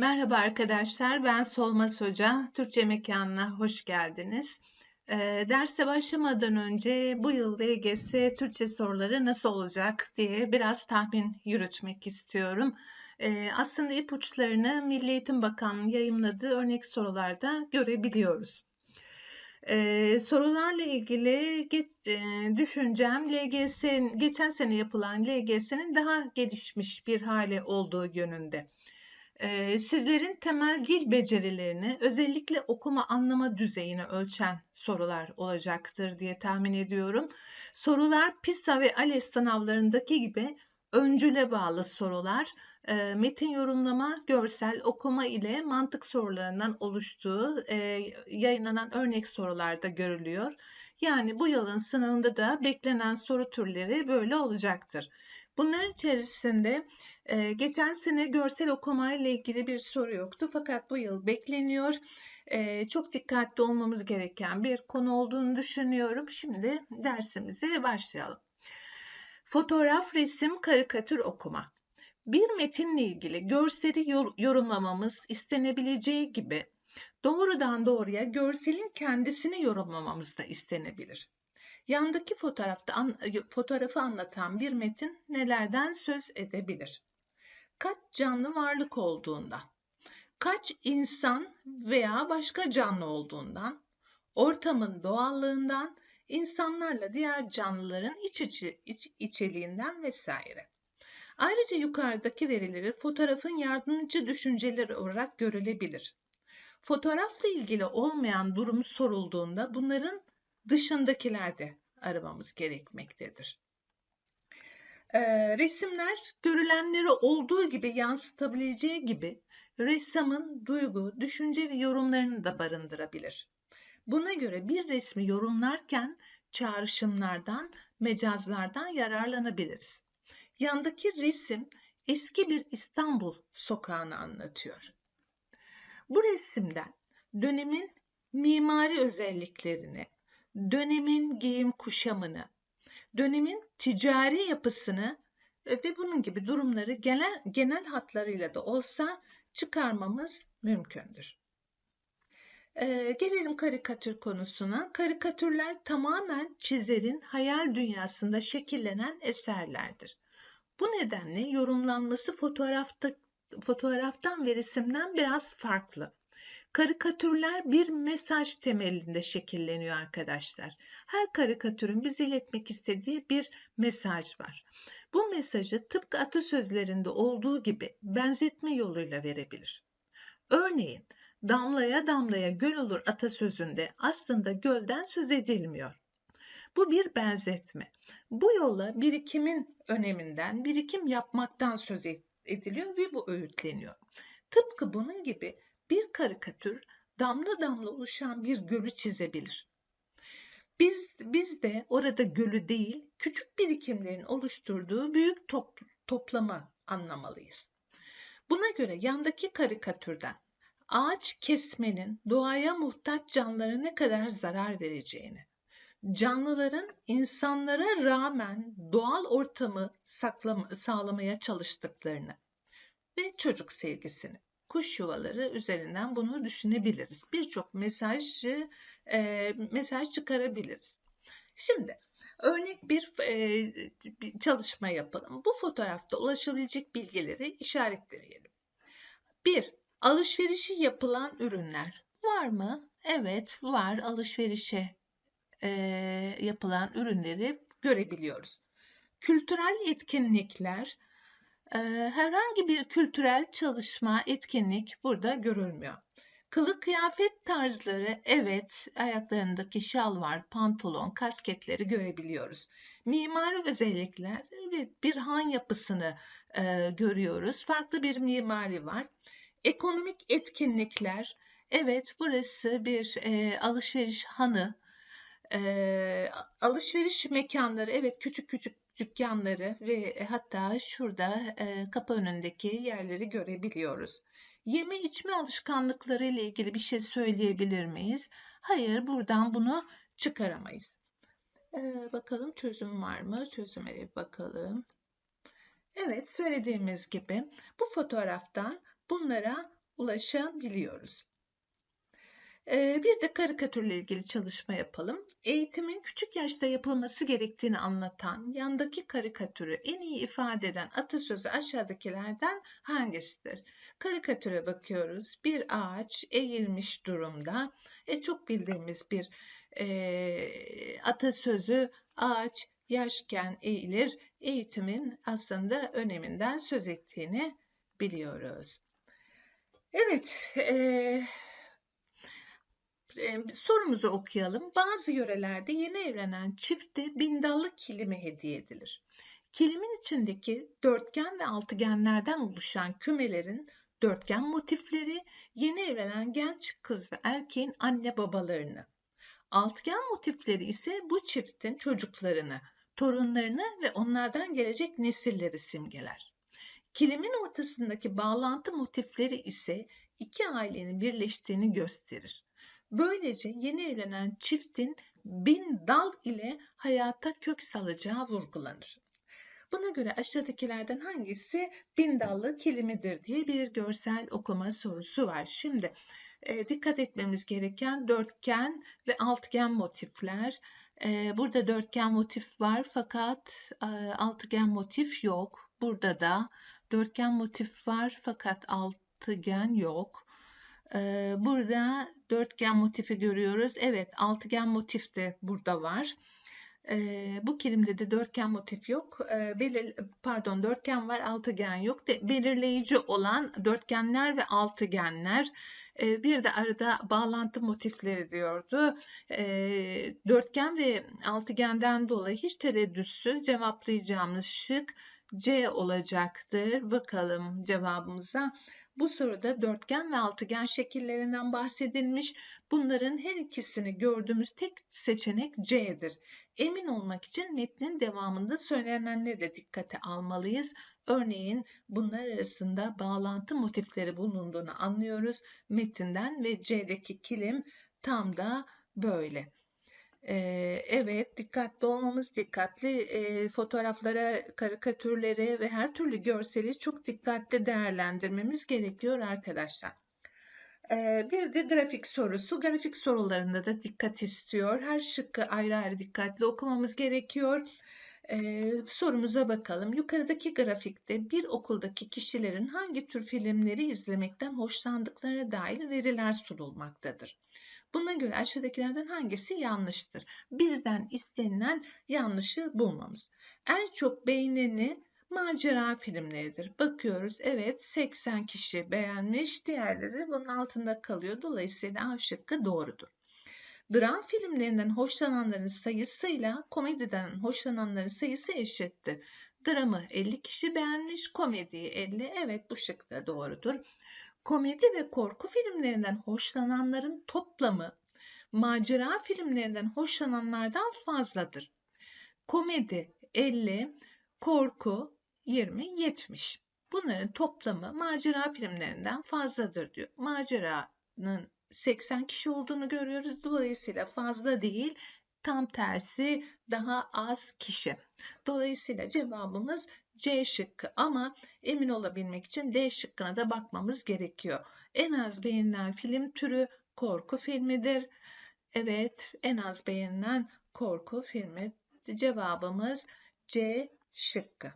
Merhaba arkadaşlar, ben Solmaz Hoca. Türkçe Mekanı'na hoş geldiniz. Ee, derse başlamadan önce bu yıl LGS Türkçe soruları nasıl olacak diye biraz tahmin yürütmek istiyorum. Ee, aslında ipuçlarını Milli Eğitim Bakanlığı yayımladığı örnek sorularda görebiliyoruz. Ee, sorularla ilgili geç, e, düşüncem LGS, geçen sene yapılan LGS'nin daha gelişmiş bir hale olduğu yönünde sizlerin temel dil becerilerini özellikle okuma anlama düzeyini ölçen sorular olacaktır diye tahmin ediyorum. Sorular PISA ve ALES sınavlarındaki gibi öncüle bağlı sorular, metin yorumlama, görsel, okuma ile mantık sorularından oluştuğu yayınlanan örnek sorularda görülüyor. Yani bu yılın sınavında da beklenen soru türleri böyle olacaktır. Bunların içerisinde e, geçen sene görsel okuma ile ilgili bir soru yoktu fakat bu yıl bekleniyor. E, çok dikkatli olmamız gereken bir konu olduğunu düşünüyorum. Şimdi dersimize başlayalım. Fotoğraf, resim, karikatür okuma. Bir metinle ilgili görseli yorumlamamız istenebileceği gibi doğrudan doğruya görselin kendisini yorumlamamız da istenebilir. Yandaki fotoğrafta fotoğrafı anlatan bir metin nelerden söz edebilir? Kaç canlı varlık olduğundan, kaç insan veya başka canlı olduğundan, ortamın doğallığından, insanlarla diğer canlıların iç, içi, iç içeliğinden vesaire. Ayrıca yukarıdaki verileri fotoğrafın yardımcı düşünceleri olarak görülebilir. Fotoğrafla ilgili olmayan durum sorulduğunda bunların dışındakilerde aramamız gerekmektedir. Ee, resimler görülenleri olduğu gibi yansıtabileceği gibi ressamın duygu, düşünce ve yorumlarını da barındırabilir. Buna göre bir resmi yorumlarken çağrışımlardan, mecazlardan yararlanabiliriz. Yandaki resim eski bir İstanbul sokağını anlatıyor. Bu resimden dönemin mimari özelliklerini, dönemin giyim kuşamını, dönemin ticari yapısını ve bunun gibi durumları genel, genel hatlarıyla da olsa çıkarmamız mümkündür. Ee, gelelim karikatür konusuna. Karikatürler tamamen çizerin hayal dünyasında şekillenen eserlerdir. Bu nedenle yorumlanması fotoğrafta, fotoğraftan ve resimden biraz farklı. Karikatürler bir mesaj temelinde şekilleniyor arkadaşlar. Her karikatürün bize iletmek istediği bir mesaj var. Bu mesajı tıpkı atasözlerinde olduğu gibi benzetme yoluyla verebilir. Örneğin damlaya damlaya göl olur atasözünde aslında gölden söz edilmiyor. Bu bir benzetme. Bu yolla birikimin öneminden, birikim yapmaktan söz ediliyor ve bu öğütleniyor. Tıpkı bunun gibi bir karikatür damla damla oluşan bir gölü çizebilir. Biz, biz de orada gölü değil, küçük birikimlerin oluşturduğu büyük top, toplama anlamalıyız. Buna göre yandaki karikatürden ağaç kesmenin doğaya muhtaç canlılara ne kadar zarar vereceğini, canlıların insanlara rağmen doğal ortamı saklama, sağlamaya çalıştıklarını ve çocuk sevgisini kuş yuvaları üzerinden bunu düşünebiliriz. Birçok mesajı e, mesaj çıkarabiliriz. Şimdi örnek bir, e, bir çalışma yapalım. Bu fotoğrafta ulaşabilecek bilgileri işaretleyelim. Bir, alışverişi yapılan ürünler var mı? Evet, var. Alışverişe e, yapılan ürünleri görebiliyoruz. Kültürel etkinlikler, herhangi bir kültürel çalışma, etkinlik burada görülmüyor. Kılık kıyafet tarzları evet ayaklarındaki şal var, pantolon, kasketleri görebiliyoruz. Mimari özellikler evet bir han yapısını e, görüyoruz. Farklı bir mimari var. Ekonomik etkinlikler evet burası bir e, alışveriş hanı. E, alışveriş mekanları evet küçük küçük dükkanları ve e, hatta şurada e, kapı önündeki yerleri görebiliyoruz. Yeme içme alışkanlıkları ile ilgili bir şey söyleyebilir miyiz? Hayır, buradan bunu çıkaramayız. Ee, bakalım çözüm var mı? Çözüme bir bakalım. Evet, söylediğimiz gibi bu fotoğraftan bunlara ulaşabiliyoruz. Bir de karikatürle ilgili çalışma yapalım. Eğitimin küçük yaşta yapılması gerektiğini anlatan yandaki karikatürü en iyi ifade eden atasözü aşağıdakilerden hangisidir? Karikatüre bakıyoruz. Bir ağaç eğilmiş durumda. E, çok bildiğimiz bir e, atasözü ağaç yaşken eğilir. Eğitimin aslında öneminden söz ettiğini biliyoruz. Evet, e, sorumuzu okuyalım. Bazı yörelerde yeni evlenen çifte bindallı kilimi hediye edilir. Kilimin içindeki dörtgen ve altıgenlerden oluşan kümelerin dörtgen motifleri yeni evlenen genç kız ve erkeğin anne babalarını, altıgen motifleri ise bu çiftin çocuklarını, torunlarını ve onlardan gelecek nesilleri simgeler. Kilimin ortasındaki bağlantı motifleri ise iki ailenin birleştiğini gösterir. Böylece yeni evlenen çiftin bin dal ile hayata kök salacağı vurgulanır. Buna göre aşağıdakilerden hangisi bin dallı kelimidir diye bir görsel okuma sorusu var. Şimdi e, dikkat etmemiz gereken dörtgen ve altıgen motifler. E, burada dörtgen motif var fakat e, altıgen motif yok. Burada da dörtgen motif var fakat altıgen yok. Burada dörtgen motifi görüyoruz. Evet altıgen motif de burada var. Bu kelimede de dörtgen motif yok. Pardon dörtgen var altıgen yok. Belirleyici olan dörtgenler ve altıgenler. Bir de arada bağlantı motifleri diyordu. Dörtgen ve altıgenden dolayı hiç tereddütsüz cevaplayacağımız şık C olacaktır. Bakalım cevabımıza. Bu soruda dörtgen ve altıgen şekillerinden bahsedilmiş. Bunların her ikisini gördüğümüz tek seçenek C'dir. Emin olmak için metnin devamında söylenenleri de dikkate almalıyız. Örneğin bunlar arasında bağlantı motifleri bulunduğunu anlıyoruz metinden ve C'deki kilim tam da böyle. Evet, dikkatli olmamız, dikkatli fotoğraflara, karikatürlere ve her türlü görseli çok dikkatli değerlendirmemiz gerekiyor arkadaşlar. Bir de grafik sorusu. Grafik sorularında da dikkat istiyor. Her şıkkı ayrı ayrı dikkatli okumamız gerekiyor. Sorumuza bakalım. Yukarıdaki grafikte bir okuldaki kişilerin hangi tür filmleri izlemekten hoşlandıklarına dair veriler sunulmaktadır. Buna göre aşağıdakilerden hangisi yanlıştır? Bizden istenilen yanlışı bulmamız. En çok beğeneni macera filmleridir. Bakıyoruz evet 80 kişi beğenmiş diğerleri bunun altında kalıyor. Dolayısıyla A şıkkı doğrudur. Dram filmlerinden hoşlananların sayısıyla komediden hoşlananların sayısı eşittir. Dramı 50 kişi beğenmiş, komediyi 50. Evet bu şık da doğrudur komedi ve korku filmlerinden hoşlananların toplamı macera filmlerinden hoşlananlardan fazladır. Komedi 50, korku 20, 70. Bunların toplamı macera filmlerinden fazladır diyor. Maceranın 80 kişi olduğunu görüyoruz. Dolayısıyla fazla değil, tam tersi daha az kişi. Dolayısıyla cevabımız C şıkkı ama emin olabilmek için D şıkkına da bakmamız gerekiyor. En az beğenilen film türü korku filmidir. Evet, en az beğenilen korku filmi. Cevabımız C şıkkı.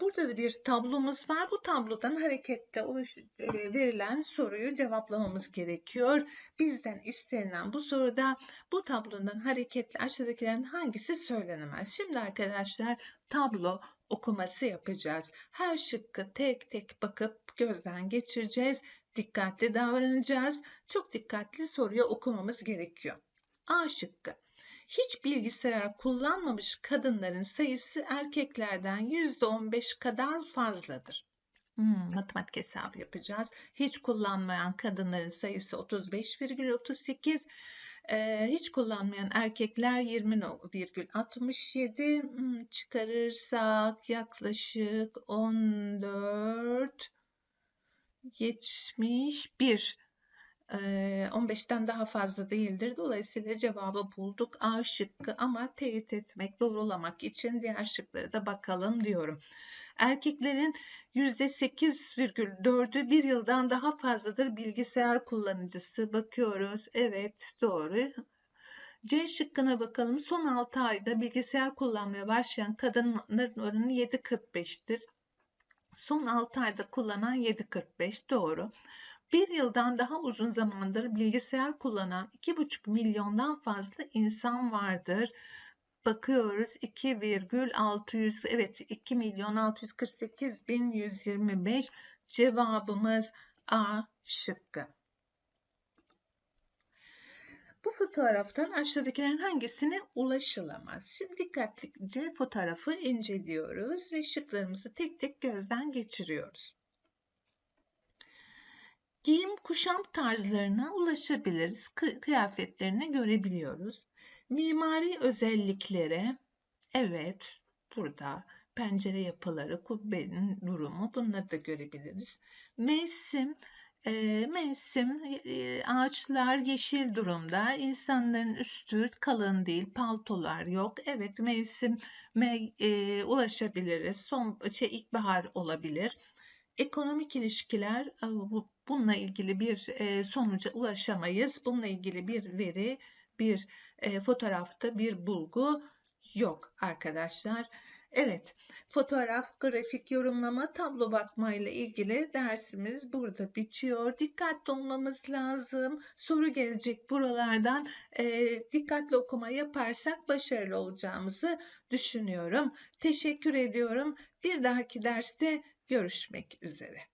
Burada da bir tablomuz var. Bu tablodan harekette verilen soruyu cevaplamamız gerekiyor. Bizden istenilen bu soruda bu tablonun hareketli aşağıdakilerin hangisi söylenemez? Şimdi arkadaşlar tablo okuması yapacağız. Her şıkkı tek tek bakıp gözden geçireceğiz. Dikkatli davranacağız. Çok dikkatli soruyu okumamız gerekiyor. A şıkkı hiç bilgisayar kullanmamış kadınların sayısı erkeklerden %15 kadar fazladır. Hmm, matematik hesabı yapacağız. Hiç kullanmayan kadınların sayısı 35,38. Ee, hiç kullanmayan erkekler 20,67 hmm, çıkarırsak yaklaşık 14 71 15'ten daha fazla değildir. Dolayısıyla cevabı bulduk. A şıkkı ama teyit etmek, doğrulamak için diğer şıkları da bakalım diyorum. Erkeklerin %8,4'ü bir yıldan daha fazladır bilgisayar kullanıcısı. Bakıyoruz. Evet doğru. C şıkkına bakalım. Son 6 ayda bilgisayar kullanmaya başlayan kadınların oranı 7.45'tir. Son 6 ayda kullanan 7.45 doğru. Bir yıldan daha uzun zamandır bilgisayar kullanan 2,5 milyondan fazla insan vardır. Bakıyoruz 2,600 evet 2 milyon 648 bin 125 cevabımız A şıkkı. Bu fotoğraftan aşağıdakilerin hangisine ulaşılamaz? Şimdi dikkatlice fotoğrafı inceliyoruz ve şıklarımızı tek tek gözden geçiriyoruz. Giyim kuşam tarzlarına ulaşabiliriz. Kıyafetlerini görebiliyoruz. Mimari özelliklere evet burada pencere yapıları, kubbenin durumu bunları da görebiliriz. Mevsim e, mevsim e, ağaçlar yeşil durumda. İnsanların üstü kalın değil, paltolar yok. Evet mevsime e, ulaşabiliriz. Son şey ilkbahar olabilir. Ekonomik ilişkiler e, bununla ilgili bir e, sonuca ulaşamayız. Bununla ilgili bir veri, bir e, fotoğrafta bir bulgu yok arkadaşlar. Evet, fotoğraf, grafik yorumlama, tablo bakma ile ilgili dersimiz burada bitiyor. Dikkatli olmamız lazım. Soru gelecek buralardan. E, dikkatli okuma yaparsak başarılı olacağımızı düşünüyorum. Teşekkür ediyorum. Bir dahaki derste görüşmek üzere.